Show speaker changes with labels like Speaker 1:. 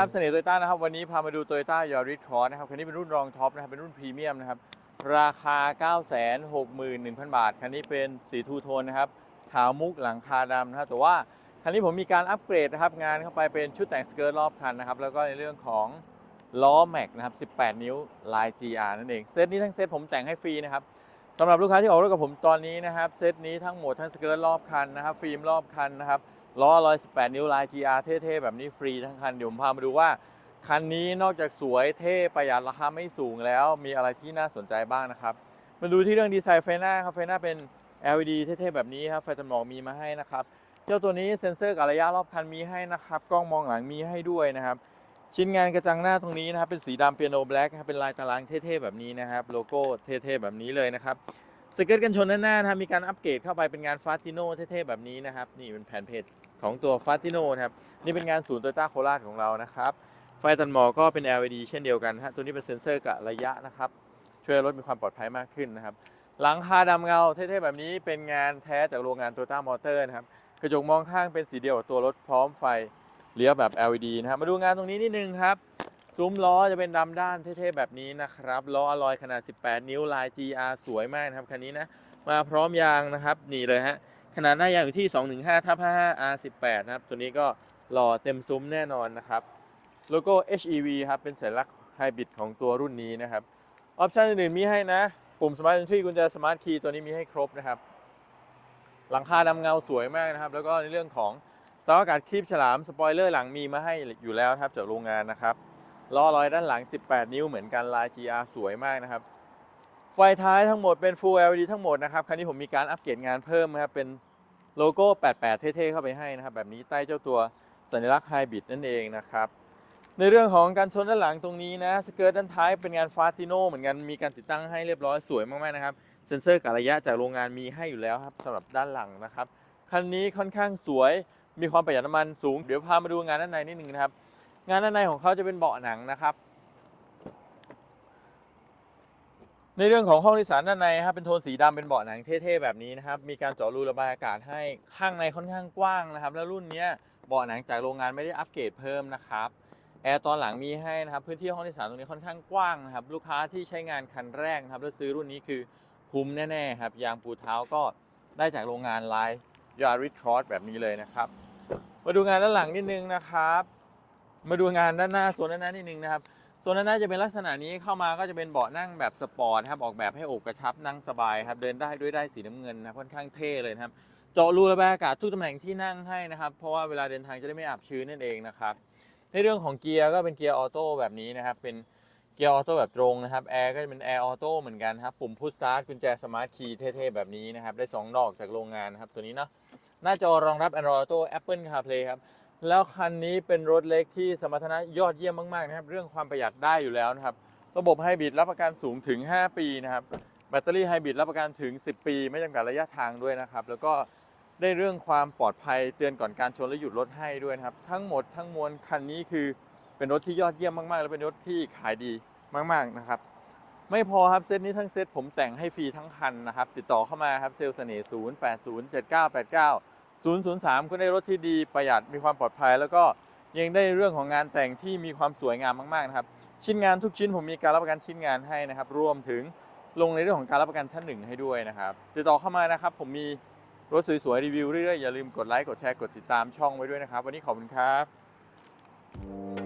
Speaker 1: ครับเสน่ห์โตโยต้านะครับวันนี้พามาดู Toyota Yaris Cross นะครับคันนี้เป็นรุ่นรองท็อปนะครับเป็นรุ่นพรีเมียมนะครับราคา 961,000 บาท คันนี้เป็นสีทูโทนนะครับขาวมุกหลังคาดำนะครับแต่ว่าคันนี้ผมมีการอัปเกรดนะครับงานเข้าไปเป็นชุดแต่งสเกิร์ตรอบคันนะครับแล้วก็ในเรื่องของล้อแม็กนะครับ 18 นิ้วลาย GR นั่นเองเซตนี้ทั้งเซตผมแต่งให้ฟรีนะครับสำหรับลูกค้าที่ออกรถกับผมตอนนี้นะครับเซตนี้ทั้งหมดทั้งสเกิร์ตรอบคันนะครับฟิล์มรอบคันนะครับ ล้อ 118 นิ้วลาย GR เท่ๆ แบบนี้ฟรีทั้งคัน เดี๋ยวผมพามาดูว่า คันนี้นอกจากสวยเท่ประหยัดราคาไม่สูงแล้วมีอะไรที่น่าสนใจบ้างนะครับ มาดูที่เรื่องดีไซน์ไฟหน้าครับไฟหน้าเป็น LED เท่ๆ แบบนี้ครับไฟตัดหมอกมีมาให้นะครับ เจ้าตัวนี้เซ็นเซอร์กับระยะรอบคันมีให้นะครับกล้องมองหลังมีให้ด้วยนะครับ ชิ้นงานกระจังหน้าตรงนี้นะครับเป็นสีดำเปียโนแบล็กครับเป็นลายตารางเท่ๆ แบบนี้นะครับ โลโก้เท่ๆ แบบนี้เลยนะครับ สเกิร์ตกันชนด้านหน้านะครับมีการอัปเกรดเข้าไปเป็นงานฟาติโนเท่ๆแบบนี้นะครับ นี่เป็นแผ่นเพจของตัวฟาติโนนะครับ นี่เป็นงานศูนย์โตโยต้าโคราชของเรานะครับ ไฟตัดหมอก็เป็น LED เช่นเดียวกันฮะตัวนี้เป็นเซ็นเซอร์กับระยะนะครับ ช่วยรถมีความปลอดภัยมากขึ้นนะครับ หลังคาดำเงาเท่ๆแบบนี้เป็นงานแท้จากโรงงานโตโยต้ามอเตอร์นะครับกระจกมองข้างเป็นสีเดียวกับตัวรถพร้อมไฟเลี้ยวแบบ LED นะครับมาดูงานตรงนี้นิดนึงครับ ซุ้มล้อจะเป็นดำด้านเท่ๆแบบนี้นะครับ ล้ออลอยขนาด 18 นิ้วลาย GR สวยมากนะครับคันนี้นะ มาพร้อมยางนะครับ นี่เลยฮะ ขนาดหน้ายางอยู่ที่ 215ทับ55 R18 นะครับ ตัวนี้ก็หล่อเต็มซุ้มแน่นอนนะครับ โลโก้ HEV ครับ เป็นสัญลักษณ์ไฮบริดของตัวรุ่นนี้นะครับ ออปชันอื่นๆมีให้นะ ปุ่ม Smart Entry กุญแจ Smart Key ตัวนี้มีให้ครบนะครับ หลังคาดำเงาสวยมากนะครับ แล้วก็ในเรื่องของเสาอากาศคลิปฉลามสปอยเลอร์หลังมีมาให้อยู่แล้วครับจากโรงงานนะครับ ล้อลอยด้านหลัง 18 นิ้วเหมือนกันลาย GR สวยมากนะครับ ไฟท้ายทั้งหมดเป็น Full LED ทั้งหมดนะครับครั้นี้ผมมีการอัปเกรดงานเพิ่มนะครับ เป็นโลโก้ 88 เท่ๆ เข้าไปให้นะครับ แบบนี้ใต้เจ้าตัวสัญลักษณ์ไฮบริดนั่นเองนะครับ ในเรื่องของการชนด้านหลังตรงนี้นะสเกิร์ตด้านท้ายเป็นงานฟาติโนเหมือนกันมีการติดตั้งให้เรียบร้อยสวยมากๆนะครับเซ็นเซอร์กับระยะจากโรงงานมีให้อยู่แล้วครับสำหรับด้านหลังนะครับคันนี้ค่อนข้างสวยมีความประหยัดน้ำมันสูง เดี๋ยวพามาดูงานด้านในนิดนึงนะครับ งานด้านในของเขาจะเป็นเบาะหนังนะครับ ในเรื่องของห้องโดยสารด้านในครับเป็นโทนสีดำเป็นเบาะหนังเท่ๆแบบนี้นะครับ มีการเจาะรูระบายอากาศให้ข้างในค่อนข้างกว้างนะครับ แล้วรุ่นนี้เบาะหนังจากโรงงานไม่ได้อัปเกรดเพิ่มนะครับแอร์ตอนหลังมีให้นะครับพื้นที่ห้องโดยสารตรงนี้ค่อนข้างกว้างนะครับ ลูกค้าที่ใช้งานคันแรกนะครับแล้วซื้อรุ่นนี้คือคุ้มแน่ๆครับยางปูเท้าก็ได้จากโรงงานไลน์ยาริทรอสแบบนี้เลยนะครับ มาดูงานด้านหลังนิดนึงนะครับ มาดูงานด้านหน้าโซนด้านหน้านิดนึงนะครับโซนด้านหน้าจะเป็นลักษณะนี้เข้ามาก็จะเป็นเบาะนั่งแบบสปอร์ตครับออกแบบให้อบกระชับนั่งสบายครับเดินได้ด้วยได้สีน้ำเงินนะค่อนข้างเท่เลยนะครับเจาะรูระบายอากาศทุกตำแหน่งที่นั่งให้นะครับเพราะว่าเวลาเดินทางจะได้ไม่อับชื้นนั่นเองนะครับในเรื่องของเกียร์ก็เป็นเกียร์ออโต้แบบนี้นะครับเป็นเกียร์ออโต้แบบตรงนะครับแอร์ก็จะเป็นแอร์ออโต้เหมือนกันครับปุ่มพุชสตาร์ทกุญแจสมาร์ทคีย์เท่ๆแบบนี้นะครับได้ 2 ดอกจากโรงงานนะครับตัวนี้เนาะหน้าจอรองรับ Android Auto Apple CarPlay ครับ แล้วคันนี้เป็นรถเล็กที่สมรรถนะยอดเยี่ยมมากๆนะครับ เรื่องความประหยัดได้อยู่แล้วนะครับ ระบบไฮบริดรับประกันสูงถึง 5 ปีนะครับ แบตเตอรี่ไฮบริดรับประกันถึง 10 ปี ไม่จำกัดระยะทางด้วยนะครับ แล้วก็ได้เรื่องความปลอดภัยเตือนก่อนการชนและหยุดรถให้ด้วยนะครับ ทั้งหมดทั้งมวลคันนี้คือเป็นรถที่ยอดเยี่ยมมากๆ และเป็นรถที่ขายดีมาก ๆนะครับ ไม่พอครับเซตนี้ทั้งเซตผมแต่งให้ฟรีทั้งคันนะครับ ติดต่อเข้ามาครับเซลล์เสน่ห์0 8 0 7 9 8 9 003 คุณได้รถที่ดีประหยัดมีความปลอดภัย แล้วก็ยังได้เรื่องของงานแต่งที่มีความสวยงามมากๆนะครับชิ้นงานทุกชิ้นผมมีการรับประกันชิ้นงานให้นะครับ รวมถึงลงในเรื่องของการรับประกันชั้นหนึ่งให้ด้วยนะครับติดต่อเข้ามานะครับผมมีรถสวยๆรีวิวเรื่อยๆอย่าลืมกดไลค์กดแชร์กดติดตามช่องไว้ด้วยนะครับ วันนี้ขอบคุณครับ